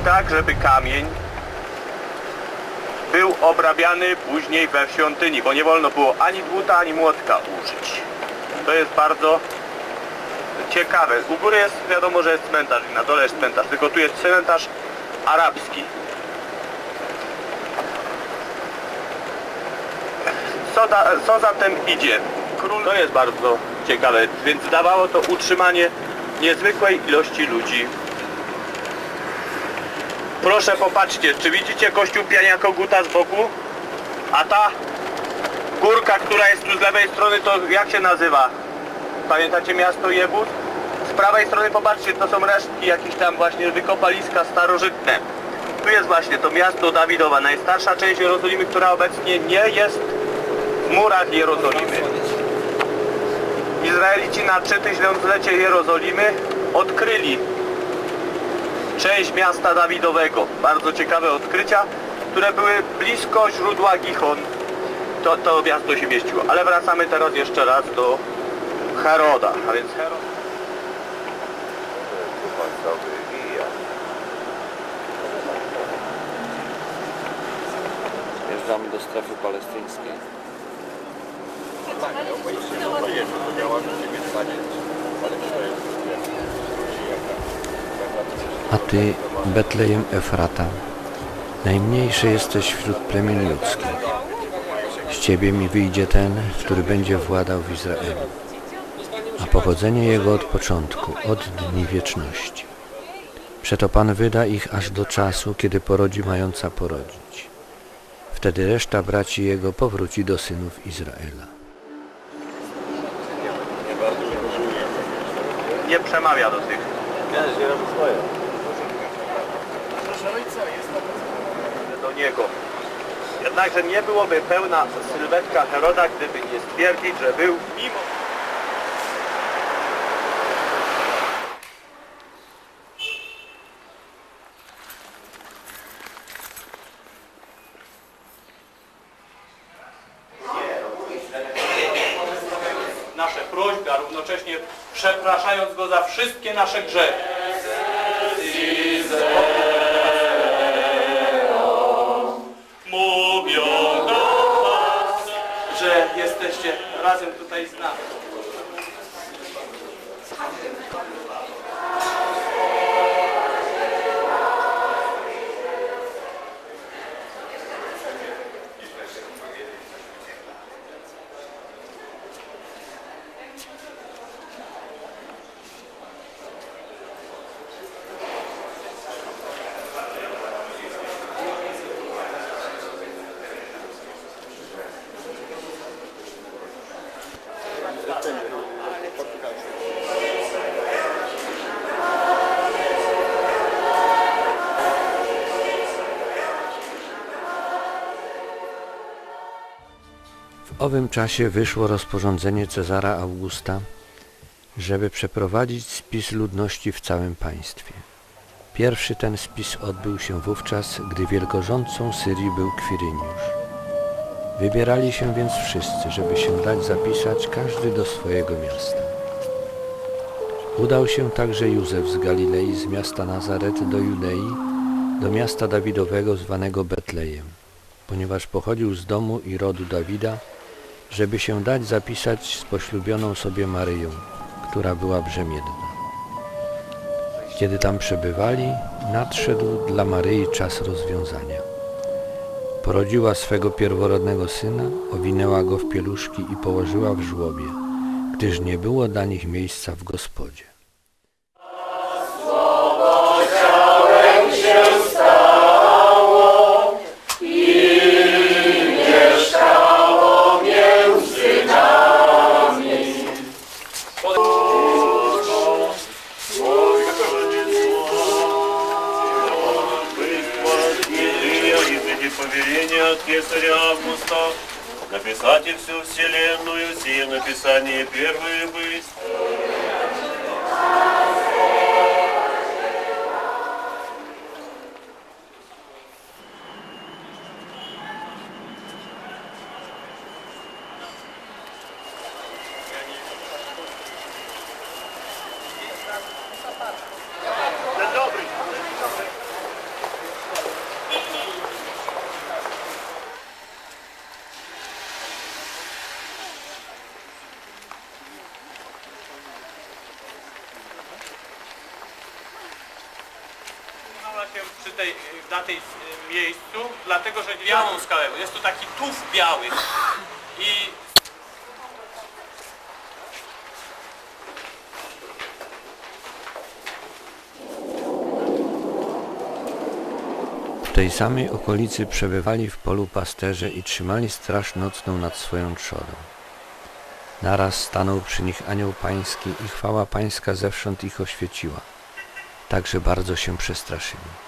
tak, żeby kamień był obrabiany później we świątyni, bo nie wolno było ani dłuta, ani młotka użyć. To jest bardzo ciekawe. U góry jest wiadomo, że jest cmentarz i na dole jest cmentarz, tylko tu jest cmentarz arabski. Co, da, co zatem idzie? Król to jest bardzo ciekawe, więc dawało to utrzymanie niezwykłej ilości ludzi. Proszę popatrzcie, czy widzicie kościół Piania Koguta z boku? A ta górka, która jest tu z lewej strony, to jak się nazywa? Pamiętacie miasto Jebus? Z prawej strony popatrzcie, to są resztki jakieś tam właśnie wykopaliska starożytne. Tu jest właśnie to miasto Dawidowa, najstarsza część Jerozolimy, która obecnie nie jest w murach Jerozolimy. Izraelici na 3000-lecie Jerozolimy odkryli część miasta Dawidowego. Bardzo ciekawe odkrycia, które były blisko źródła Gichon. To, to miasto się mieściło. Ale wracamy teraz jeszcze raz do Heroda. A więc Herod... Wjeżdżamy do strefy palestyńskiej. A ty, Betlejem Efrata, najmniejszy jesteś wśród plemion ludzkich. Z ciebie mi wyjdzie ten, który będzie władał w Izraelu, a pochodzenie jego od początku, od dni wieczności. Przeto Pan wyda ich aż do czasu, kiedy porodzi mająca porodzić. Wtedy reszta braci jego powróci do synów Izraela. Nie przemawia do tych. Do niego. Jednakże nie byłoby pełna sylwetka Heroda, gdyby nie stwierdzić, że był mimo nasze prośby, a równocześnie przepraszając Go za wszystkie nasze grzechy. Jesteście razem tutaj z nami. Owym czasie wyszło rozporządzenie Cezara Augusta, żeby przeprowadzić spis ludności w całym państwie. Pierwszy ten spis odbył się wówczas, gdy wielkorządcą Syrii był Kwiryniusz. Wybierali się więc wszyscy, żeby się dać zapisać każdy do swojego miasta. Udał się także Józef z Galilei, z miasta Nazaret do Judei, do miasta Dawidowego zwanego Betlejem, ponieważ pochodził z domu i rodu Dawida, żeby się dać zapisać z poślubioną sobie Maryją, która była brzemienna. Kiedy tam przebywali, nadszedł dla Maryi czas rozwiązania. Porodziła swego pierworodnego syna, owinęła go w pieluszki i położyła w żłobie, gdyż nie było dla nich miejsca w gospodzie. Августа написать всю вселенную сие написание первые быть. Na tej y, miejscu, dlatego że białą skałę. Jest to taki tuf biały. I W tej samej okolicy przebywali w polu pasterze i trzymali straż nocną nad swoją trzodą. Naraz stanął przy nich anioł pański i chwała pańska zewsząd ich oświeciła, tak że bardzo się przestraszyli.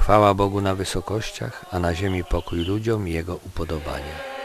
Chwała Bogu na wysokościach, a na ziemi pokój ludziom Jego upodobanie.